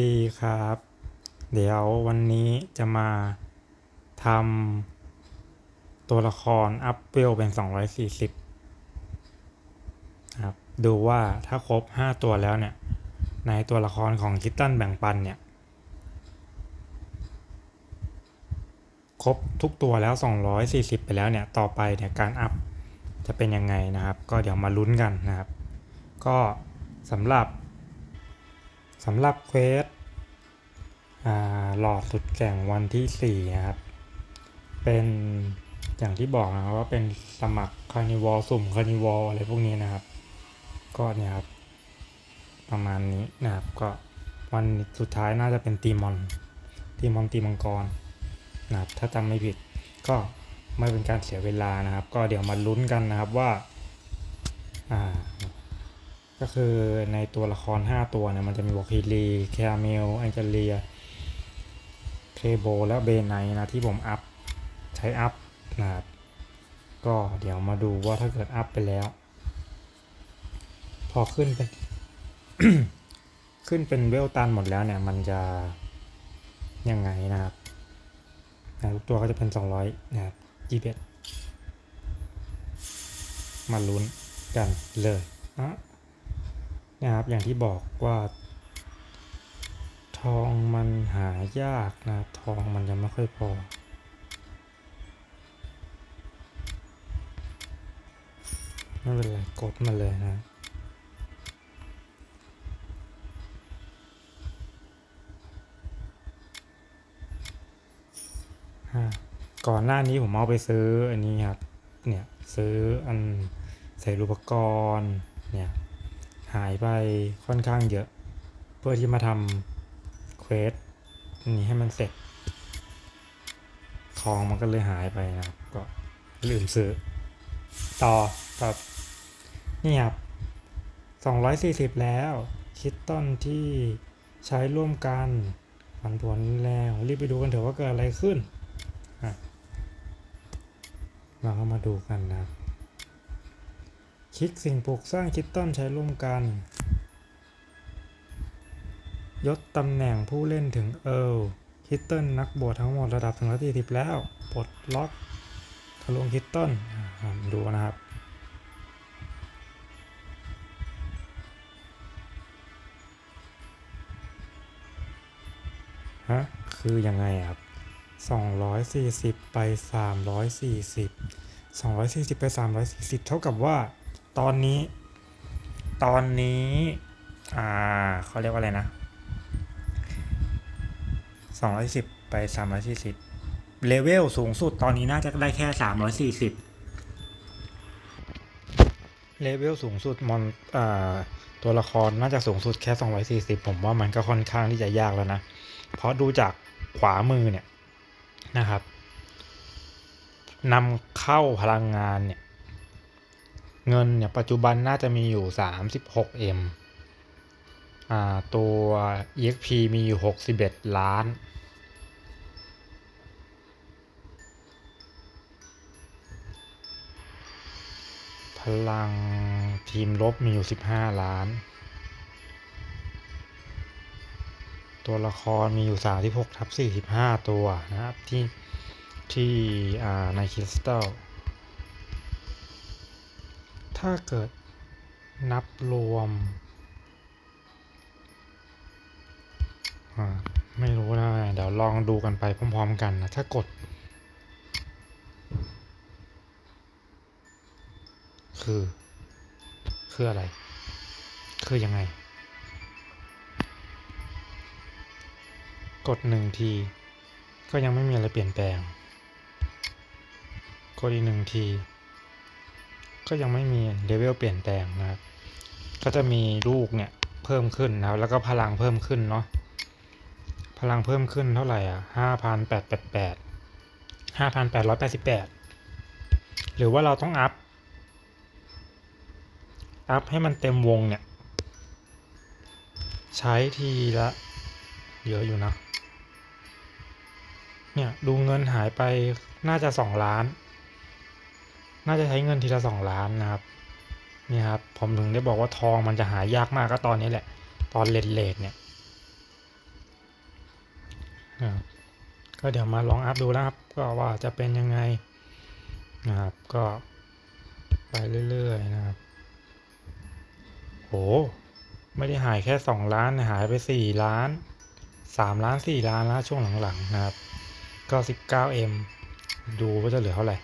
ดีครับ เดี๋ยววันนี้จะมาทำตัวละครอัพเวลเป็น 240ครับดูว่าถ้าครบ 5 ตัวแล้วเนี่ย ในตัวละครของคิตตันแบ่งปันเนี่ย ครบทุกตัวแล้ว 240 ไปแล้วเนี่ย ต่อไปเนี่ยการอัพจะเป็นยังไงนะครับ ก็เดี๋ยวมาลุ้นกันนะครับ ก็สำหรับ สำหรับเควสหลอดสุดแก่งวันที่ 4 นะครับ เป็นอย่างที่บอกนะว่าเป็นสมัครคานิวอลสุ่มคานิวอลอะไรพวกนี้นะครับ ก็เนี่ยครับ ประมาณนี้นะครับ ก็วันสุดท้ายน่าจะเป็นตีมอน ตีมอนตีมังกรนะครับ ถ้าจำไม่ผิดก็ไม่เป็นการเสียเวลานะครับ ก็เดี๋ยวมาลุ้นกันนะครับว่า ก็คือในตัวละคร 5 ตัวเนี่ยมันจะมีวอคิลีแคาเมลแองเจเลียเคโบและเบนไนนะที่ผมอัพ ใช้อัพนะครับก็เดี๋ยวมาดูว่าถ้าเกิดอัพไปแล้ว พอขึ้นเป็นขึ้นเป็นเวลตันหมดแล้วเนี่ย มันจะยังไงนะครับนะทุกตัวก็จะเป็น 200 นะครับจีเมาลุ้นกันเลยนะ นะครับ อย่างที่บอกว่า ทองมันหายากนะทองมันยังไม่ค่อยพอ ไม่เป็นไรกดมาเลยนะก่อนหน้านี้ผมเอาไปซื้ออันนี้ครับ เนี่ยซื้ออันใส่รูปกรณ์เนี่ย หายไปค่อนข้างเยอะ เพื่อที่มาทำเควสนี้ให้มันเสร็จของมันก็เลยหายไปนะครับ ก็ลืมซื้อ ต่อกับนี่ครับ 240 แล้ว คิดต้นที่ใช้ร่วมกันผันผวนแล้วรีบไปดูกันเถอะว่าเกิดอะไรขึ้น เราก็มาดูกันนะ คลิกสิ่งปลูกสร้างคิตตันใช้ร่วมกัน ยศตำแหน่งผู้เล่นถึงเอิร์ลคิตเติลนักบวชทั้งหมดระดับถึงร้อยสี่สิบแล้ว ปลดล็อกทะลวงคิตตันดูนะครับฮะคือยังไงครับ240 ไป 340 240 ไป 340 เท่ากับว่า ตอนนี้ ตอนนี้ อ่าเขาเรียกว่าอะไรนะ210ไป340เลเวลสูงสุดตอนนี้น่าจะได้แค่340เลเวลสูงสุดมอนอ่าตัวละครน่าจะสูงสุดแค่ 240 ผมว่ามันก็ค่อนข้างที่จะยากแล้วนะ เพราะดูจากขวามือเนี่ยนะครับนำเข้าพลังงานเนี่ย เงินเนี่ยปัจจุบันน่าจะมีอยู่ 36M อ่าตัว EXP มีอยู่ 61 ล้าน พลังทีมลบมีอยู่ 15 ล้าน ตัวละครมีอยู่ 36ทับ45 ตัวนะครับ ที่ที่อ่าในคริสตัล ถ้าเกิดนับรวมอ่าไม่รู้นะ เดี๋ยวลองดูกันไปพร้อมๆกันนะ ถ้ากด คือ คืออะไร คือยังไง กดหนึ่งที ก็ยังไม่มีอะไรเปลี่ยนแปลง กดอีกหนึ่งที ก็ยังไม่มีเลเวลเปลี่ยนแปลงนะครับ ก็จะมีลูกเนี่ยเพิ่มขึ้นนะครับ แล้วก็พลังเพิ่มขึ้นเนาะ พลังเพิ่มขึ้นเท่าไหร่อะห้าพันแปดแปดแปดห้าพันแปดร้อยแปดสิบแปดหรือว่าเราต้องอัพ อัพให้มันเต็มวงเนี่ย ใช้ทีละ เยอะอยู่นะ เนี่ย ดูเงินหายไปน่าจะสองล้าน น่าจะใช้เงินทีละสองล้านนะครับ นี่ครับ ผมถึงได้บอกว่าทองมันจะหายากมากก็ตอนนี้แหละ ตอนเลทเลทเนี่ยนะครับก็เดี๋ยวมาลองอัพดูนะครับ ก็ว่าจะเป็นยังไงนะครับ ก็ไปเรื่อยๆนะครับ โห ไม่ได้หายแค่สองล้านหายไปสี่ล้านสามล้านสี่ล้านแล้วช่วงหลังๆนะครับ ก็สิบเก้าเอ็มดูว่าจะเหลือเท่าไหร่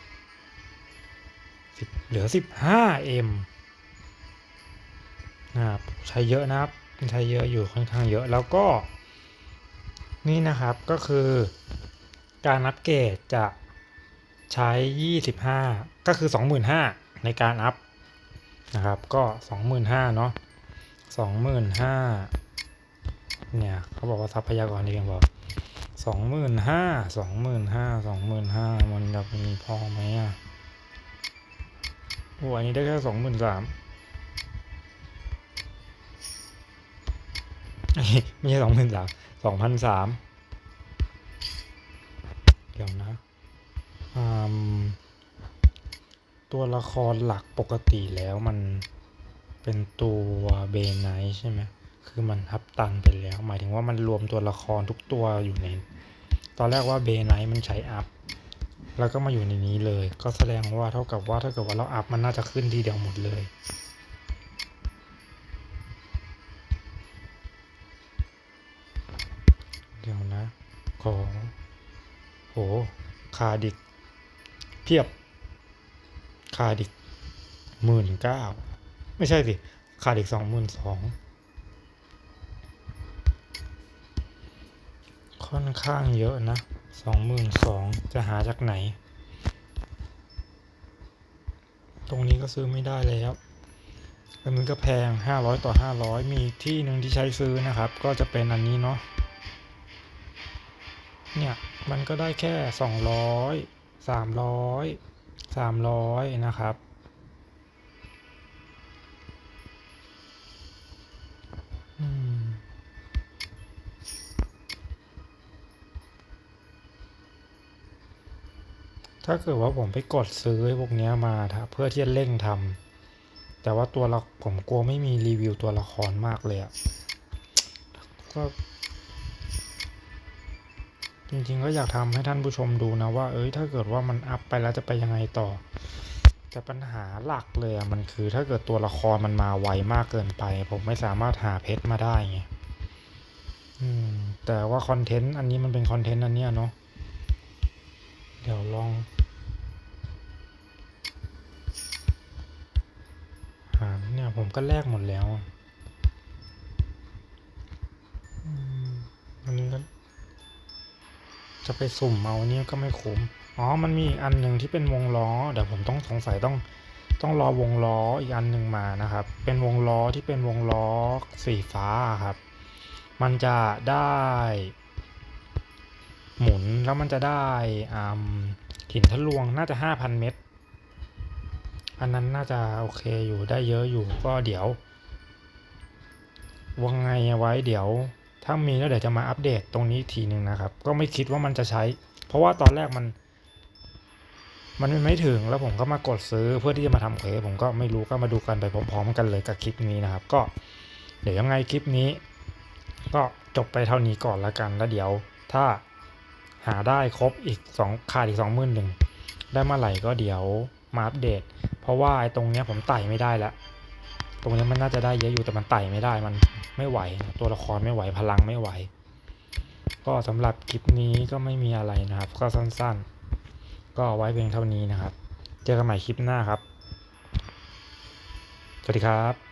เหลือสิบห้าเอ็มนะครับใช้เยอะนะครับ ใช้เยอะอยู่ค่อนข้างเยอะแล้วก็นี่นะครับก็คือการอัปเกรดจะใช้ 25 ก็คือ 25,000 ในการอัพนะครับก็ 25,000เนาะ25,000เนี่ยเขาบอกว่าทรัพยากรนี่เพียงพอ25,000 25,000 25,000มันจะมีพอไหมอะ โอ้อันนี้ได้แค่23,000ไม่ใช่สองพันสามสองพันสามเดี๋ยวนะตัวละครหลักปกติแล้วมันเป็นตัวเบนไนใช่ไหมคือมันทับตันไปแล้ว หมายถึงว่ามันรวมตัวละครทุกตัวอยู่ใน ตอนแรกว่าเบนไนมันใช้อัพ แล้วก็มาอยู่ในนี้เลย ก็แสดงว่าเท่ากับว่าถ้าเกิดว่าเราอัพมันน่าจะขึ้นทีเดียวหมดเลย เดี๋ยวนะ ของโหคาดิก เพียบ คาดิกหมื่นเก้าไม่ใช่สิ คาดิกสองหมื่นสองค่อนข้างเยอะนะ สองหมื่นสองจะหาจากไหน ตรงนี้ก็ซื้อไม่ได้แล้วอันนี้ก็แพงห้าร้อยต่อห้าร้อยมีที่หนึ่งที่ใช้ซื้อนะครับ ก็จะเป็นอันนี้เนาะ เนี่ย มันก็ได้แค่สองร้อยสามร้อยสามร้อยนะครับ ถ้าเกิดว่าผมไปกดซื้อพวกนี้มาเพื่อที่จะเร่งทำแต่ว่าตัวละผมกลัวไม่มีรีวิวตัวละครมากเลยอะก็จริงๆก็อยากทำให้ท่านผู้ชมดูนะว่า เอ้ยถ้าเกิดว่ามันอัพไปแล้วจะไปยังไงต่อ แต่ปัญหาหลักเลยอะมันคือถ้าเกิดตัวละครมันมาไวมากเกินไป ผมไม่สามารถหาเพชรมาได้ไงอืมแต่ว่าคอนเทนต์อันนี้มันเป็นคอนเทนต์อันเนี้ยเนาะเดี๋ยวลอง เนี่ยผมก็แลกหมดแล้วอืมวันนี้ก็จะไปสุ่มเอาเนี่ยก็ไม่คุ้ม อ๋อ มันมีอีกอันหนึ่งที่เป็นวงล้อ เดี๋ยวผมต้องสงสัยต้องต้องรอวงล้ออีกอันหนึ่งมานะครับ เป็นวงล้อที่เป็นวงล้อสีฟ้าครับ มันจะได้ หมุนแล้วมันจะได้อ่าหินทะลวงน่าจะห้าพันเม็ด อันนั้นน่าจะโอเคอยู่ได้เยอะอยู่ก็เดี๋ยววางไงไว้เดี๋ยว ถ้ามีแล้วเดี๋ยวจะมาอัปเดตตรงนี้ทีหนึ่งนะครับ ก็ไม่คิดว่ามันจะใช้ เพราะว่าตอนแรกมัน มันไม่ถึงแล้วผมก็มากดซื้อเพื่อที่จะมาทำเควผมก็ไม่รู้ก็มาดูกันไปพร้อมๆกันเลยกับคลิปนี้นะครับ ก็เดี๋ยวยังไงคลิปนี้ ก็จบไปเท่านี้ก่อนละกันแล้วเดี๋ยว ถ้าหาได้ครบอีกสองขาดอีกสองหมื่นหนึ่งได้เมื่อไหร่ก็เดี๋ยว มาอัปเดต เพราะว่าไอ้ตรงเนี้ยผมไต่ไม่ได้ละตรงเนี้ยมันน่าจะได้เยอะอยู่แต่มันไต่ไม่ได้มันไม่ไหว ตัวละครไม่ไหวพลังไม่ไหว ก็สำหรับคลิปนี้ก็ไม่มีอะไรนะครับ ก็สั้นๆ ก็ไว้เพียงเท่านี้นะครับ เจอกันใหม่คลิปหน้าครับ สวัสดีครับ